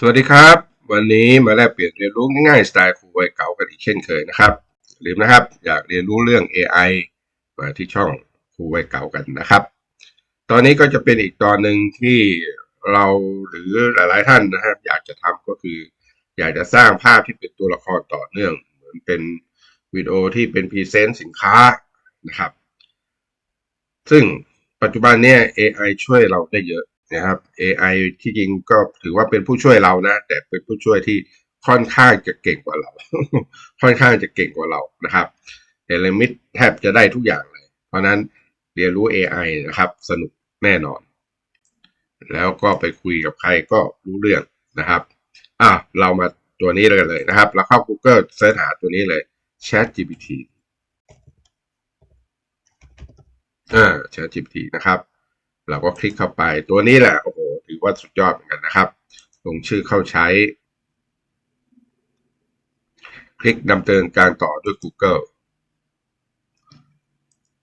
สวัสดีครับ วันนี้มาแลกเปลี่ยนเรียนรู้ง่ายๆสไตล์ครูวัยเก่ากันอีกเช่นเคยนะครับลืมนะครับ อยากเรียนรู้เรื่อง AI มาที่ช่องครูวัยเก่ากันนะครับ ตอนนี้ก็จะเป็นอีกตอนหนึ่งที่เราหรือหลายๆท่านนะครับ อยากจะทำก็คือ อยากจะสร้างภาพที่เป็นตัวละครต่อเนื่อง เหมือนเป็นวิดีโอที่เป็นพรีเซนต์สินค้านะครับ ซึ่งปัจจุบันเนี่ย AI ช่วยเราได้เยอะ นะครับ AI ที่จริงก็ถือว่าเป็นผู้ช่วยเรานะ แต่เป็นผู้ช่วยที่ค่อนข้างจะเก่งกว่าเรา ค่อนข้างจะเก่งกว่าเรานะครับเอลมิดแทบจะได้ทุกอย่างเลย เพราะนั้นเรียนรู้ AI นะครับ สนุกแน่นอน แล้วก็ไปคุยกับใครก็รู้เรื่องนะครับอะเรามาตัวนี้เลยเลยนะครับเราเข้า Google เสิร์ชหาตัวนี้เลย Chat GPT อ่า Chat GPT นะครับ เราก็คลิกเข้าไปตัวนี้แหละโอ้โหถือว่าสุดยอดเหมือนกันนะครับ ลงชื่อเข้าใช้ คลิกดำเนินการต่อด้วย Google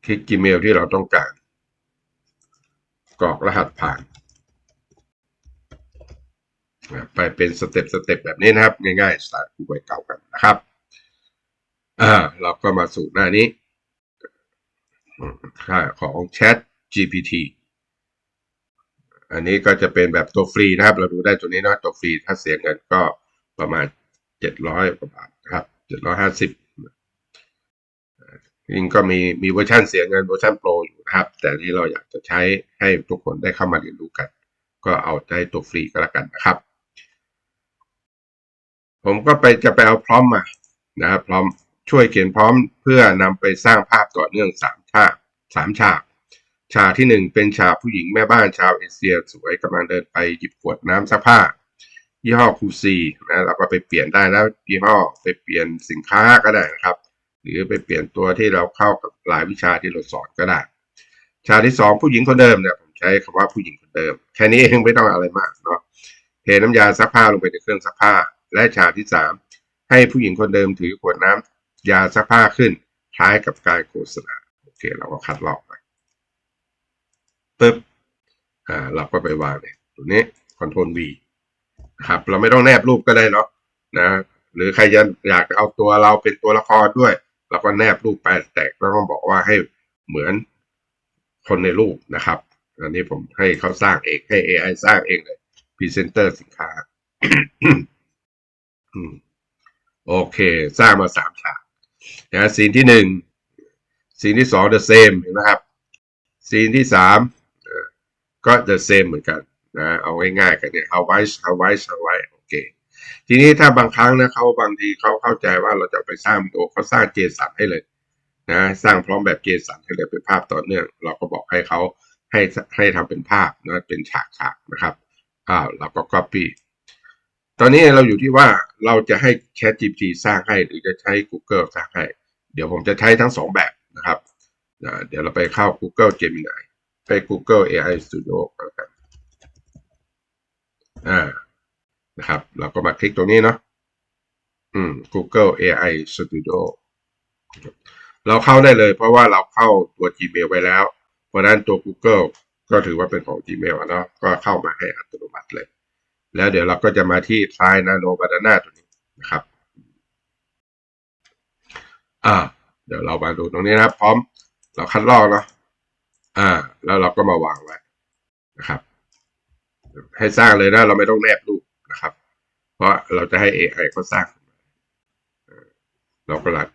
คลิก Gmail ที่เราต้องการ กรอกรหัสผ่าน ไปเป็นสเต็ปสเต็ปแบบนี้นะครับ ง่ายๆสไตล์คูไว้เก่ากันนะครับอ่าเราก็มาสู่หน้านี้ค่าของ Chat GPT อันนี้ก็จะเป็นแบบตัวฟรีนะครับ เราดูได้ตัวนี้นะตัวฟรีถ้าเสียเงินก็ประมาณเจ็ดร้อยกว่าบาทนะครับเจ็ดร้อยห้าสิบจริงก็มีมีเวอร์ชันเสียเงินเวอร์ชันโปรอยู่นะครับ แต่ที่เราอยากจะใช้ให้ทุกคนได้เข้ามาเรียนรู้กัน ก็เอาใจตัวฟรีก็แล้วกันนะครับ ผมก็ไปจะไปเอาพร้อมมานะครับพร้อมช่วยเขียนพร้อมเพื่อนำไปสร้างภาพต่อเนื่องสามฉากสามฉาก ฉากที่หนึ่งเป็นฉากผู้หญิงแม่บ้านชาวเอเชีย สวยกำลังเดินไปหยิบขวดน้ำซักผ้า ยี่ห้อคูซีนะเราก็ไปเปลี่ยนได้แล้วยี่ห้อไปเปลี่ยนสินค้าก็ได้นะครับ หรือไปเปลี่ยนตัวที่เราเข้ากับหลายวิชาที่เราสอนก็ได้ ฉากที่สองผู้หญิงคนเดิมเนี่ยผมใช้คำว่าผู้หญิงคนเดิม แค่นี้เองไม่ต้องอะไรมากเนาะเทน้ำยาซักผ้าลงไปในเครื่องซักผ้า และฉากที่สามให้ผู้หญิงคนเดิมถือขวดน้ำยาซักผ้าขึ้นคล้ายกับการโฆษณาโอเคเราก็คัดลอกไป ปึ๊บอ่าเราก็ไปวางเนี่ยตัวนี้ Ctrl V นะครับ เราไม่ต้องแนบรูปก็ได้เนาะนะ หรือใครจะอยากเอาตัวเราเป็นตัวละครด้วย เราก็แนบรูปไปแต่ก็ต้องบอกว่าให้เหมือนคนในรูปนะครับ อันนี้ผมให้เขาสร้างเองให้ AI สร้างเองเลยพรีเซนเตอร์สินค้าโอเค สร้างมาสามฉากนะซีนที่หนึ่งซีนที่สอง the same เห็นไหมครับซีนที่สาม ก็ the same เหมือนกันนะเอาง่ายๆกันเนี่ยเอาไว้เอาไว้เอาไว้โอเคทีนี้ถ้าบางครั้งนะเขาบางทีเขาเข้าใจว่าเราจะไปสร้างตัวเขาสร้างเจสันให้เลยนะสร้างพร้อมแบบเจสันให้เลยเป็นภาพต่อเนื่อง เราก็บอกให้เขาให้ให้ทำเป็นภาพนะเป็นฉากฉากนะครับอ้าวเราก็ copy ตอนนี้เราอยู่ที่ว่าเราจะให้ Chat GPT สร้างให้หรือจะใช้ Google สร้างให้ เดี๋ยวผมจะใช้ทั้งสองแบบนะครับเดี๋ยวเราไปเข้า Google Gemini ไป Google AI Studio กันกันอ่านะครับ เราก็มาคลิกตรงนี้เนาะอืม Google AI Studio เราเข้าได้เลย เพราะว่าเราเข้าตัว Gmail ไปแล้ว เพราะนั้นตัว Google ก็ถือว่าเป็นของ Gmail เนาะก็เข้ามาให้อัตโนมัติเลย แล้วเดี๋ยวเราก็จะมาที่ Try Nano Banana ตัวนี้นะครับ อ่า เดี๋ยวเรามาดูตรงนี้นะครับพร้อม เราคัดลอกเนาะ อ่า แล้วเราก็มาวางไว้นะครับ ให้สร้างเลยนะ เราไม่ต้องแนบรูปนะครับ เพราะเราจะให้ AI เขาสร้างเราก็รัด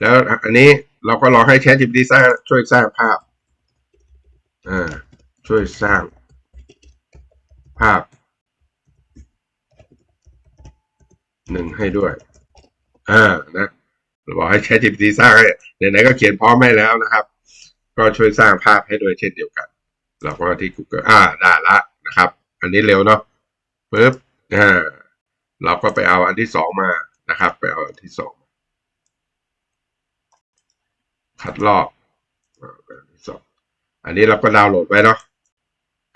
แล้วอันนี้เราก็รอให้ ChatGPT สร้างช่วยสร้างภาพอ่าช่วยสร้างภาพหนึ่งให้ด้วย อ่า นะ เราบอกให้ ChatGPT สร้างให้ไหนๆก็เขียนพร้อมให้แล้วนะครับ ก็ช่วยสร้างภาพให้ด้วยเช่นเดียวกัน เราก็ที่ Google อ่าได้ละนะครับ อันนี้เร็วเนาะปึ๊บอ่าเราก็ไปเอาอันที่สองมานะครับ ไปเอาอันที่สองคัดลอกอันที่สองอันนี้เราก็ดาวน์โหลดไว้เนาะ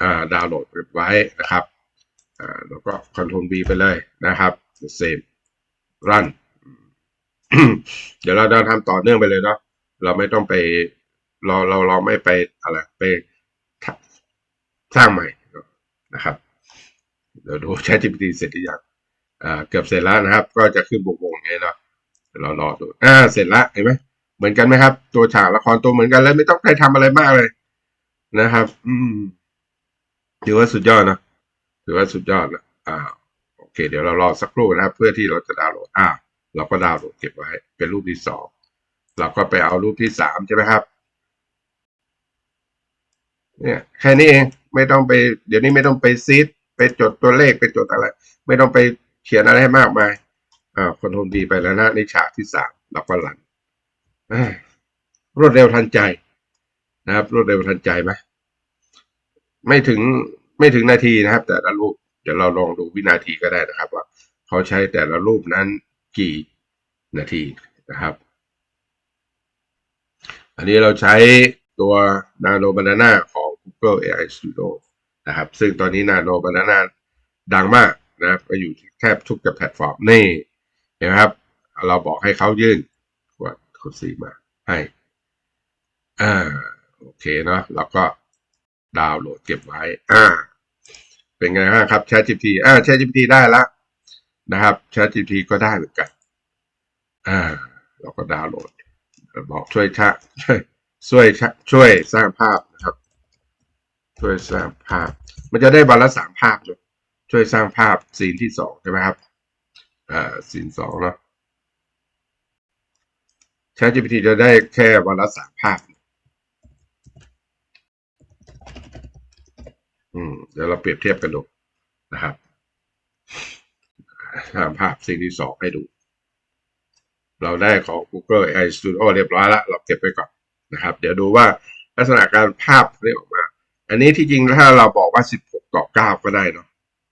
อ่าดาวน์โหลดไว้นะครับอ่าแล้วก็ Ctrl V ไปเลยนะครับ save run เดี๋ยวเราจะทำต่อเนื่องไปเลยเนาะเราไม่ต้องไป เราเราเราไม่ไปอะไรไปสร้างใหม่นะครับ เดี๋ยวดู ChatGPT เสร็จหรือยังอ่าเกือบเสร็จแล้วนะครับ ก็จะขึ้นวงๆอย่างนี้เนาะเรารอดูอ่าเสร็จละเห็นไหมเหมือนกันไหมครับ ตัวฉากละครตัวเหมือนกันเลยไม่ต้องใครทำอะไรมากเลยนะครับ อืมถือว่าสุดยอดนะถือว่าสุดยอดนะอ่าโอเค เดี๋ยวเรารอสักครู่นะครับ เพื่อที่เราจะดาวน์โหลดอ่าเราก็ดาวน์โหลดเก็บไว้ เป็นรูปที่สองเราก็ไปเอารูปที่สามใช่ไหมครับ เนี่ยแค่นี้เองไม่ต้องไป เดี๋ยวนี้ไม่ต้องไปซีดไปจดตัวเลขไปจดอะไร ไม่ต้องไปเขียนอะไรให้มากมายอ่าคอนโทรลดีไปแล้วนะในฉากที่สามเราก็รันอ่ารวดเร็วทันใจนะครับ รวดเร็วทันใจไหมไม่ถึงไม่ถึงนาทีนะครับ แต่ละรูปเดี๋ยวเราลองดูวินาทีก็ได้นะครับ ว่าเขาใช้แต่ละรูปนั้นกี่นาทีนะครับ อันนี้เราใช้ตัว Nano Banana ของ Google AI Studio นะครับซึ่งตอนนี้ Nano Banana ดังมากนะครับอยู่แทบทุกแพลตฟอร์มนี่เห็นไหมครับ เราบอกให้เขายื่นกดกดสีมาให้อ่าโอเคเนาะแล้วก็ดาวน์โหลดเก็บไว้ อ่า เป็นไงบ้างครับ ChatGPT อ่า ChatGPT ได้ละนะครับ ChatGPT ก็ได้เหมือนกัน อ่า เราก็ดาวน์โหลดบอกช่วยชะช่วยช่วยชะช่วยสร้างภาพนะครับ ช่วยสร้างภาพ มันจะได้วันละสามภาพเลยช่วยสร้างภาพซีนที่สองใช่ไหมครับอ่าซีนสองเนาะ ChatGPT จะได้แค่วันละสามภาพ อืมเดี๋ยวเราเปรียบเทียบกันดูนะครับสร้างภาพซีนที่สองให้ดู เราได้ของ Google AI Studio เรียบร้อยแล้ว เราเก็บไว้ก่อนนะครับ เดี๋ยวดูว่าลักษณะการภาพได้ออกมา อันนี้ที่จริงถ้าเราบอกว่า 16 ต่อ 9 ก็ได้เนาะ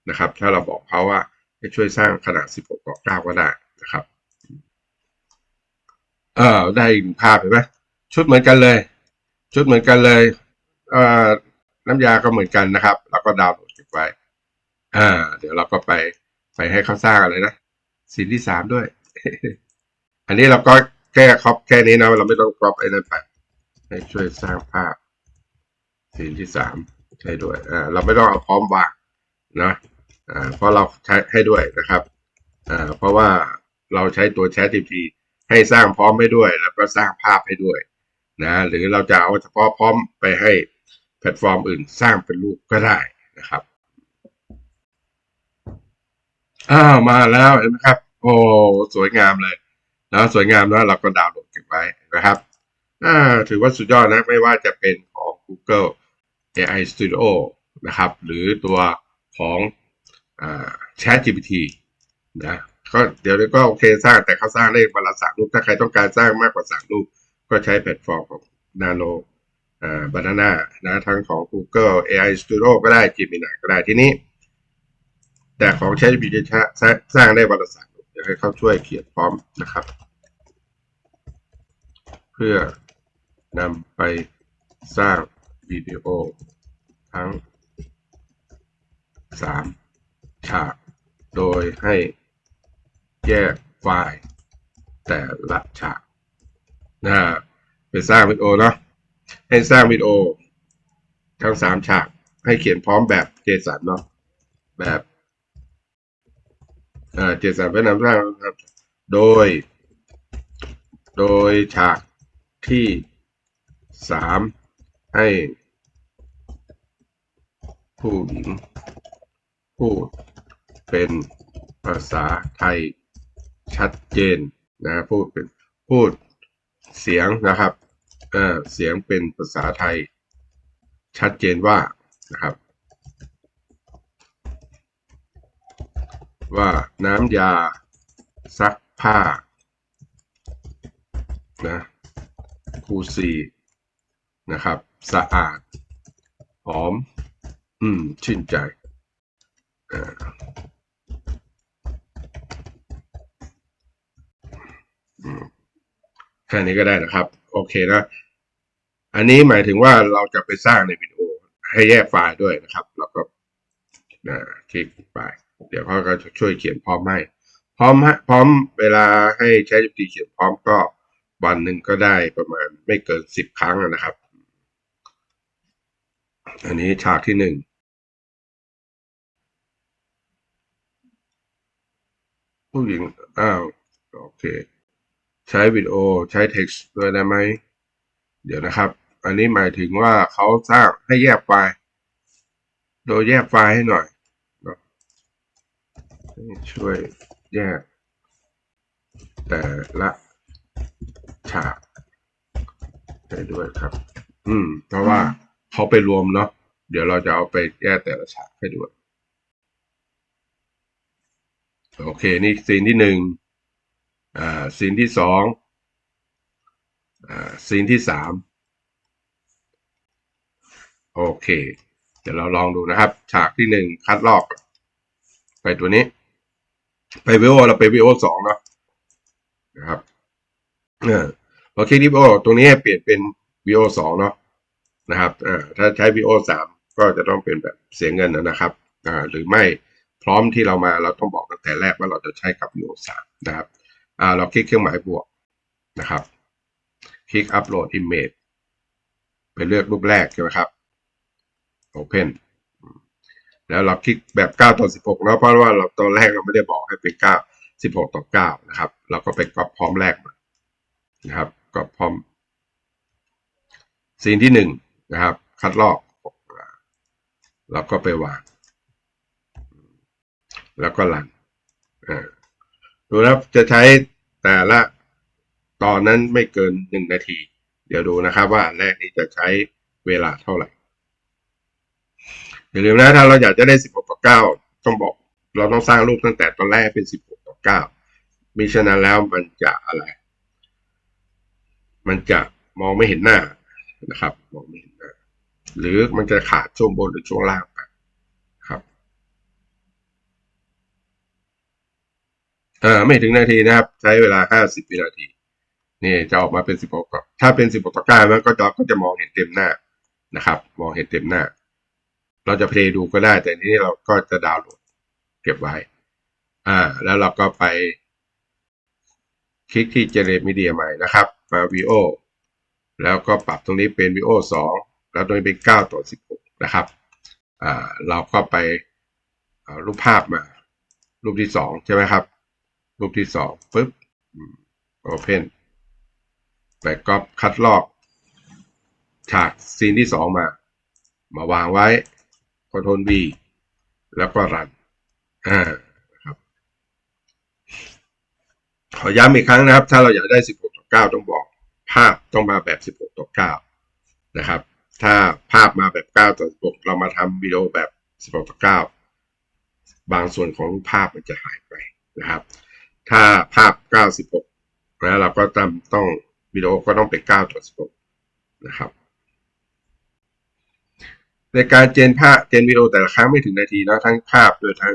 นะครับ ถ้าเราบอกเขาว่าให้ช่วยสร้างขนาด 16 ต่อ 9 ก็ได้นะครับ เออได้ภาพเห็นไหมชุดเหมือนกันเลย ชุดเหมือนกันเลย เอ่อน้ำยาก็เหมือนกันนะครับแล้วก็ดาวน์โหลดเก็บไว้ อ่า เดี๋ยวเราก็ไปไปให้เขาสร้างอะไรนะซีนที่สามด้วย อันนี้เราก็แก้ครอบแค่นี้นะเราไม่ต้องกรอบไอ้นั่นไปให้ช่วยสร้างภาพ ซีนที่สามใช้ด้วยอ่าเราไม่ต้องเอาพร้อมวางนะอ่าเพราะเราใช้ให้ด้วยนะครับอ่าเพราะว่าเราใช้ตัว Chat GPT ให้สร้างพร้อมให้ด้วย แล้วก็สร้างภาพให้ด้วยนะหรือเราจะเอาเฉพาะพร้อมไปให้แพลตฟอร์มอื่นสร้างเป็นรูปก็ได้นะครับอ้าวมาแล้วเห็นไหมครับ โอ้สวยงามเลยนะสวยงามแล้วเราก็ดาวน์โหลดเก็บไว้นะครับอ่าถือว่าสุดยอดนะไม่ว่าจะเป็นของ Google AI Studio นะครับ หรือตัวของอ ChatGPT นะก็เดี๋ยวนี้ก็โอเคสร้างแต่เขาสร้างได้วันละสามรูป ถ้าใครต้องการสร้างมากกว่าสามรูป ก็ใช้แพลตฟอร์มของ Nano อ่า Banana นะทั้งของ Google AI Studio ก็ได้ Gemini ก็ได้ที่นี้ แต่ของ ChatGPT สร้างได้วันละสามรูปเดี๋ยวให้เขาช่วยเขียนพร้อมนะครับ เพื่อนำไปสร้าง วิดีโอ ทั้งสามฉาก โดยให้แยกไฟล์ แต่ละฉากนะไปสร้างวิดีโอเนาะให้สร้างวิดีโอ ทั้งสามฉาก ให้เขียนพร้อมแบบเจสันเนาะแบบเจสันเพื่อนำสร้างครับโดย โดยฉากที่สาม ให้ผู้หญิงพูดเป็นภาษาไทยชัดเจนนะพูดเป็นพูดเสียงนะครับเออเสียงเป็นภาษาไทย ชัดเจนว่านะครับ ว่าน้ำยาซักผ้านะคูซีนะครับ สะอาด หอม อืม ชื่นใจเอ่ออืมแค่นี้ก็ได้นะครับ โอเคนะ อันนี้หมายถึงว่าเราจะไปสร้างในวิดีโอ ให้แยกไฟล์ด้วยนะครับ แล้วก็นะคลิกไป เดี๋ยวเขาก็จะช่วยเขียนพร้อมให้ พร้อมฮะพร้อมเวลาให้ใช้ GPT เขียนพร้อมก็วันหนึ่งก็ได้ประมาณไม่เกินสิบครั้งนะครับ อันนี้ฉากที่หนึ่งผู้หญิง อ้าว โอเค ใช้วิดีโอใช้ text ด้วยได้ไหม เดี๋ยวนะครับ อันนี้หมายถึงว่าเขาสร้างให้แยกไฟล์ โดยแยกไฟล์ให้หน่อย ช่วยแยก แต่ละฉากได้ด้วยครับ อืม เพราะว่า เขาไปรวมเนาะเดี๋ยวเราจะเอาไปแยกแต่ละฉากให้ด้วยโอเค นี่ซีนที่หนึ่งอ่าซีนที่สองอ่าซีนที่สามโอเค เดี๋ยวเราลองดูนะครับ ฉากที่หนึ่งคัดลอก ไปตัวนี้ ไปวิโอเราไปวิโอสองเนาะนะครับเออพอคลิกที่วิโอตรงนี้เปลี่ยนเป็นวิโอสองเนาะ นะครับอ่าถ้าใช้วิโอสามก็จะต้องเป็นแบบเสียเงินนะครับอ่าหรือไม่พร้อมที่เรามาเราต้องบอกตั้งแต่แรกว่าเราจะใช้กับ VO 3นะครับอ่าเราคลิกเครื่องหมายบวกนะครับ คลิกอัปโหลด image ไปเลือกรูปแรกใช่ไหมครับ Open แล้วเราคลิกแบบ 9 ต่อ 16นะเพราะว่าเราตอนแรกเราไม่ได้บอกให้เป็น 9 16 ต่อ 9 นะครับ เราก็ไปกรอบพร้อมแรกนะครับกรอบพร้อมซีนที่ห นะครับ คัดลอกเราก็ไปวาง แล้วก็รันดูนะจะใช้แต่ละตอนนั้นไม่เกินหนึ่งนาที เดี๋ยวดูนะครับว่าอันแรกนี้จะใช้เวลาเท่าไหร่ อย่าลืมนะถ้าเราอยากจะได้ 16 ต่อ 9 ต้องบอก เราต้องสร้างรูปตั้งแต่ตอนแรกเป็น 16 ต่อ 9 มิฉะนั้นแล้วมันจะอะไร มันจะมองไม่เห็นหน้า นะครับมองไม่เห็นหน้าหรือมันจะขาดช่วงบนหรือช่วงล่างไปครับอ่าไม่ถึงนาทีนะครับ ใช้เวลาห้าสิบวินาทีนี่จะออกมาเป็นสิบหกถ้าเป็นสิบหกต่อเก้ามันก็จะก็จะมองเห็นเต็มหน้านะครับ มองเห็นเต็มหน้า เราจะเพลย์ดูก็ได้ แต่นี้เราก็จะดาวน์โหลดเก็บไว้ อ่า แล้วเราก็ไปคลิกที่ generate media ใหม่นะครับ มา VO แล้วก็ปรับตรงนี้เป็น VO สองแล้วตรงนี้เป็นเก้าต่อสิบหกนะครับอ่าเราก็ไปรูปภาพมา รูปที่สองใช่ไหมครับ รูปที่สองปุ๊บโอเพนไปก๊อปคัดลอก ฉากซีนที่สองมา มาวางไว้คอนโทรล V แล้วก็รันอ่าครับขอย้ำอีกครั้งนะครับ ถ้าเราอยากได้ 16ต่อ9ต้องบอก ภาพต้องมาแบบ 16 ต่อ 9 นะครับ ถ้าภาพมาแบบ 9 ต่อ 16 เรามาทำวิดีโอแบบ 16 ต่อ 9 บางส่วนของรูปภาพมันจะหายไปนะครับ ถ้าภาพ 96 นะเราก็ต้องต้องวิดีโอก็ต้องเป็น 9 ต่อ 16 นะครับ ในการเจนภาพเจนวิดีโอแต่ละครั้งไม่ถึงนาทีนะทั้งภาพโดยทั้ง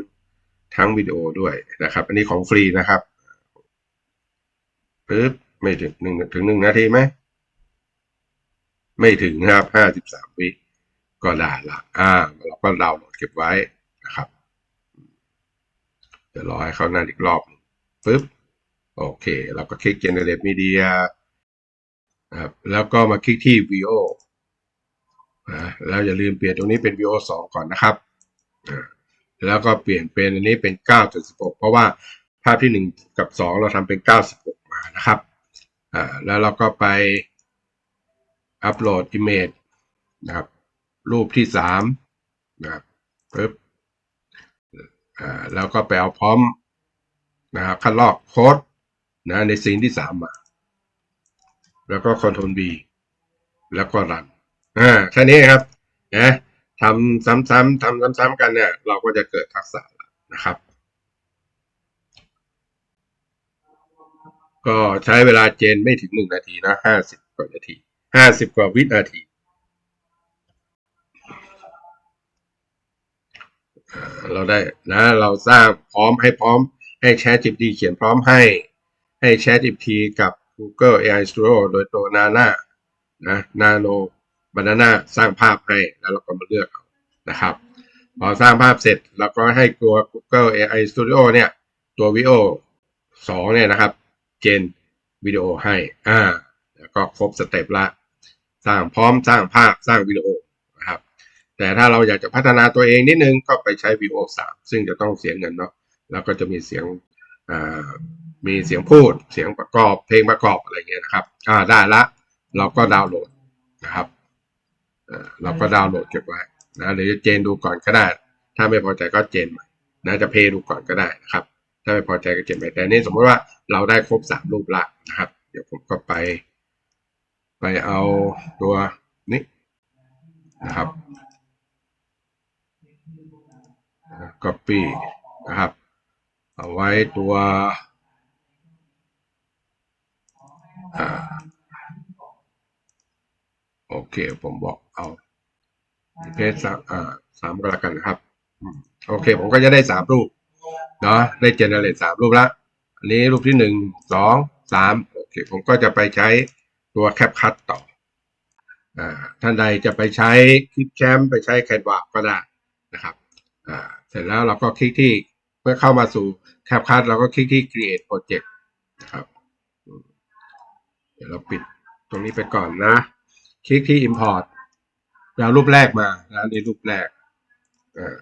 ทั้งวิดีโอด้วยนะครับ อันนี้ของฟรีนะครับปึ๊บ ไม่ถึงหนึ่งถึงหนึ่งนาทีไหมไม่ถึงนะครับห้าสิบสามวิก็ได้ละอ่าเราก็ดาวน์โหลดเก็บไว้นะครับเดี๋ยวรอให้เขานั่นอีกรอบปึ๊บโอเค เราก็คลิก generate media นะครับแล้วก็มาคลิกที่ VO นะแล้วอย่าลืมเปลี่ยนตรงนี้เป็น VO 2 ก่อนนะครับอ่าแล้วก็เปลี่ยนเป็นอันนี้เป็น 9.16 เพราะว่าภาพที่ 1 กับ 2 เราทำเป็น 96 มานะครับ อ่าแล้วเราก็ไปอัปโหลด image นะครับ รูปที่3นะครับปึ๊บอ่าแล้วก็ไปเอาพร้อมนะครับคัดลอกโค้ดนะในซีนที่ 3 มา แล้วก็ Ctrl V แล้วก็รันอ่าแค่นี้ครับนะทำซ้ำๆทำซ้ำๆกันเนี่ย เราก็จะเกิดทักษะนะครับ ก็ใช้เวลาเจนไม่ถึงหนึ่งนาทีนะห้าสิบกว่านาทีห้าสิบกว่าวินาทีเราได้นะเราสร้างพร้อมให้พร้อมให้ ChatGPT เขียนพร้อมให้ให้ ChatGPT กับ Google AI Studio โดยตัว Nana นะ Nano Banana สร้างภาพให้แล้วเราก็มาเลือกเอานะครับ พอสร้างภาพเสร็จเราก็ให้ตัว Google AI Studio เนี่ย ตัว Veo สองเนี่ยนะครับ เจนวิดีโอให้อ่าแล้วก็ครบสเต็ปละสร้างพร้อมสร้างภาพสร้างวิดีโอนะครับ แต่ถ้าเราอยากจะพัฒนาตัวเองนิดนึงก็ไปใช้ Veo 3ซึ่งจะต้องเสียเงินเนาะแล้วก็จะมีเสียงอ่ามีเสียงพูดเสียงประกอบเพลงประกอบอะไรเงี้ยนะครับอ่าได้ละเราก็ดาวน์โหลดนะครับเอ่อเราก็ดาวน์โหลดเก็บไว้นะหรือจะเจนดูก่อนก็ได้ ถ้าไม่พอใจก็เจนใหม่นะจะเพย์ดูก่อนก็ได้นะครับ ถ้าไม่พอใจก็เจนใหม่แต่นี่สมมติว่าเราได้ครบสามรูปละนะครับ เดี๋ยวผมก็ไป ไปเอาตัวนี้นะครับ copy นะครับ เอาไว้ตัวอโอเค ผมบอกเอาเพจสามอ่าสามก็แล้วกันนะครับ โอเค ผมก็จะได้สามรูป เนาะได้เจเนเรตสามรูปละอันนี้รูปที่หนึ่งสองสามโอเคผมก็จะไปใช้ตัวแคปคัตต่ออ่าท่านใดจะไปใช้คลิปแชมป์ไปใช้แคนวาก็ได้นะครับอ่าเสร็จแล้วเราก็คลิกที่เมื่อเข้ามาสู่แคปคั t เราก็คลิกที่ create project นะครับเดี๋ยวเราปิดตรงนี้ไปก่อนนะ คลิกที่ import เรารูปแรกมานะนี่รูปแรกอ่า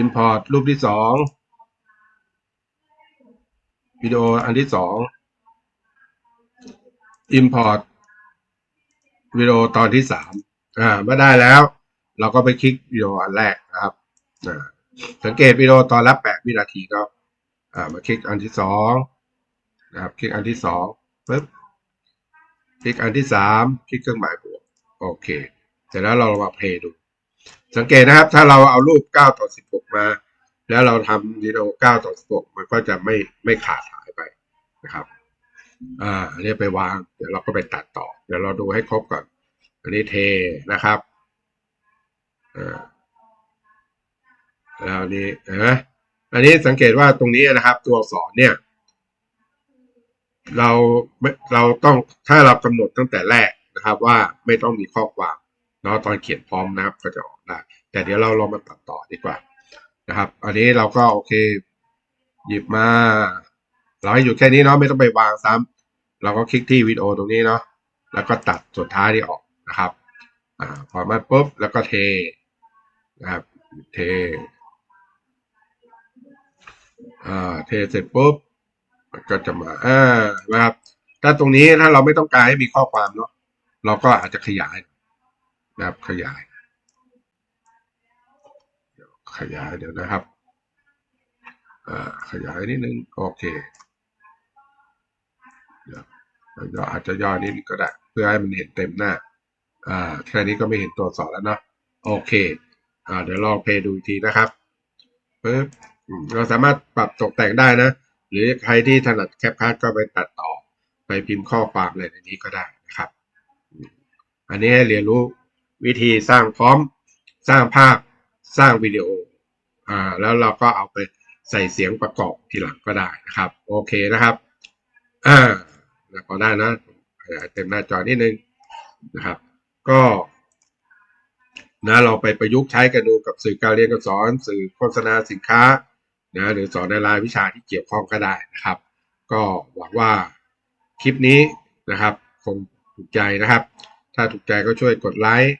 import รูปที่สองวิดีโออันที่สอง import วิดีโอตอนที่สามอ่าเมื่อได้แล้ว เราก็ไปคลิกวิดีโออันแรกนะครับอ่าสังเกตวิดีโอตอนละแปดวินาทีก็อ่ามาคลิกอันที่สองนะครับคลิกอันที่สองปึ๊บคลิกอันที่สามคลิกเครื่องหมายบวกโอเค เสร็จแล้วเรามาเพย์ดู สังเกตนะครับ ถ้าเราเอารูป 9 ต่อ 16 มา แล้วเราทำวิดีโอ9ต่อ 16 มันก็จะไม่ไม่ขาดหายไปนะครับ อ่าอันนี้ไปวาง เดี๋ยวเราก็ไปตัดต่อ เดี๋ยวเราดูให้ครบก่อน อันนี้เทนะครับ อ่า แล้วนี้เห็นไหมอันนี้สังเกตว่าตรงนี้นะครับ ตัวอักษรเนี่ย เราไม่เราต้องถ้าเรากำหนดตั้งแต่แรกนะครับ ว่าไม่ต้องมีข้อความ เนาะตอนเขียนพร้อมนะครับก็จะออกได้แต่เดี๋ยวเราลองมาตัดต่อดีกว่านะครับ อันนี้เราก็โอเค หยิบมา เราให้อยู่แค่นี้เนาะไม่ต้องไปวางซ้ำเราก็คลิกที่วิดีโอตรงนี้เนาะแล้วก็ตัดสุดท้ายที่ออกนะครับอ่าพอมาปุ๊บแล้วก็เทนะครับเทอ่าเทเสร็จปุ๊บมันก็จะมาอ่านะครับถ้าตรงนี้ถ้าเราไม่ต้องการให้มีข้อความเนาะเราก็อาจจะขยาย นะครับขยายเดี๋ยวขยายเดี๋ยวนะครับอ่าขยายนิดนึงโอเคเดี๋ยวอาจจะย่อนิดก็ได้ เพื่อให้มันเห็นเต็มหน้าอ่าแค่นี้ก็ไม่เห็นตัวอักษรแล้วเนาะโอเคอ่าเดี๋ยวลองเพย์ดูอีกทีนะครับปึ๊บเราสามารถปรับตกแต่งได้นะ หรือใครที่ถนัดแคปคัทก็ไปตัดต่อ ไปพิมพ์ข้อความอะไรในนี้ก็ได้นะครับ อันนี้ให้เรียนรู้ วิธีสร้างพร้อมสร้างภาพสร้างวิดีโออ่าแล้วเราก็เอาไปใส่เสียงประกอบทีหลังก็ได้นะครับ โอเคนะครับอ่าแล้วพอได้นะเต็มหน้าจอนิดนึงนะครับ ก็นะเราไปประยุกต์ใช้กันดูกับสื่อการเรียนการสอน สื่อโฆษณาสินค้านะหรือสอนในรายวิชาที่เกี่ยวข้องก็ได้นะครับ ก็หวังว่าคลิปนี้นะครับ คงถูกใจนะครับ ถ้าถูกใจก็ช่วยกดไลค์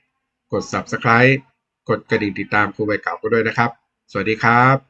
กด Subscribe กดกระดิ่งติดตามครูใบเก่าก็ด้วยนะครับ สวัสดีครับ